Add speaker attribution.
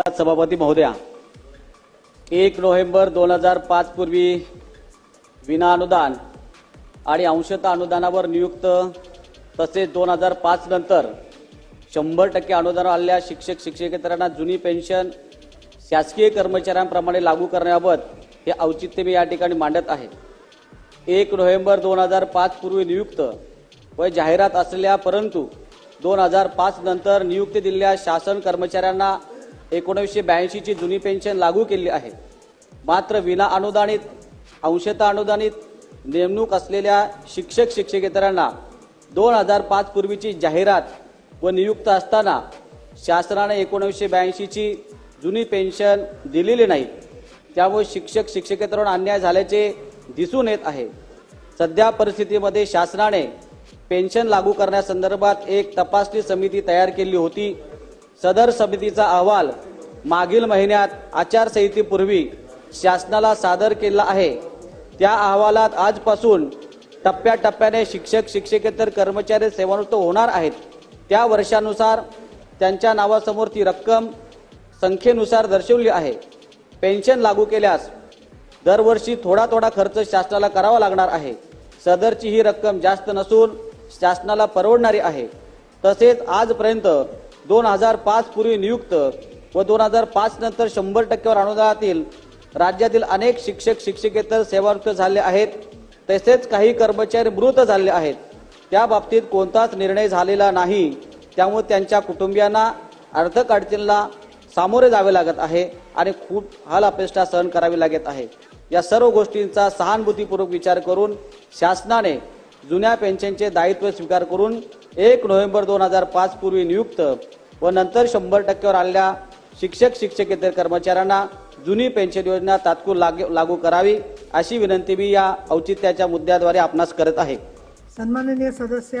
Speaker 1: धन्यवाद सभापती महोदया. एक नोव्हेंबर दोन हजार पाच पूर्वी विना अनुदान आणि अंशतः अनुदानावर नियुक्त तसेच दोन हजार पाच नंतर शंभर टक्के अनुदान आलेल्या शिक्षक शिक्षकेतरांना जुनी पेन्शन शासकीय कर्मचाऱ्यांप्रमाणे लागू करण्याबाबत हे औचित्य मी या ठिकाणी मांडत आहे. एक नोव्हेंबर दोन हजार पाच पूर्वी नियुक्त व जाहिरात असलेल्या परंतु दोन हजार पाच नंतर नियुक्ती दिलेल्या शासन कर्मचाऱ्यांना एकोणीसशे ब्याऐंशीची जुनी पेन्शन लागू केली आहे. मात्र विना अनुदानित अंशतः अनुदानित नेमणूक असलेल्या शिक्षक शिक्षकेतरांना दोन हजार पाच पूर्वीची जाहिरात व नियुक्त असताना शासनाने एकोणीसशे ब्याऐंशीची जुनी पेन्शन दिलेली नाही. त्यामुळे शिक्षक शिक्षकेतरांवर अन्याय झाल्याचे दिसून येत आहे. सध्या परिस्थितीमध्ये शासनाने पेन्शन लागू करण्यासंदर्भात एक तपासणी समिती तयार केली होती. सदर समितीचा अहवाल मागील महिन्यात आचारसंहितेपूर्वी शासनाला सादर केला आहे. त्या अहवालात आजपासून टप्प्याटप्प्याने शिक्षक शिक्षकेतर कर्मचारी सेवानिवृत्त होणार आहेत. त्या वर्षानुसार त्यांच्या नावासमोर ती रक्कम संख्येनुसार दर्शवली आहे. पेन्शन लागू केल्यास दरवर्षी थोडा थोडा खर्च शासनाला करावा लागणार आहे. सदरची ही रक्कम जास्त नसून शासनाला परवडणारी आहे. तसेच आजपर्यंत दोन हजार पाच पूर्वी नियुक्त व दोन हजार पाच नंतर शंभर टक्क्यावर अनुदानातील राज्यातील अनेक शिक्षक शिक्षकेतर सेवानिवृत्त झाले आहेत. तसेच काही कर्मचारी मृत झाले आहेत. त्या बाबतीत कोणताच निर्णय झालेला नाही. त्यामुळे त्यांच्या कुटुंबियांना आर्थिक अडचणीला सामोरे जावे लागत आहे आणि खूप हाल अपेष्टा सहन करावी लागत आहे. या सर्व गोष्टींचा सहानुभूतीपूर्वक विचार करून शासनाने जुन्या पेन्शनचे दायित्व स्वीकार करून एक नोव्हेंबर दोन हजार पाच पूर्वी नियुक्त व नंतर शंभर टक्क्यावर आलेल्या शिक्षक शिक्षकेतर कर्मचाऱ्यांना जुनी पेन्शन योजना तात्काळ लाग- लागू करावी अशी विनंती मी या औचित्याच्या मुद्द्याद्वारे आपणास करत आहे.
Speaker 2: सन्माननीय सदस्य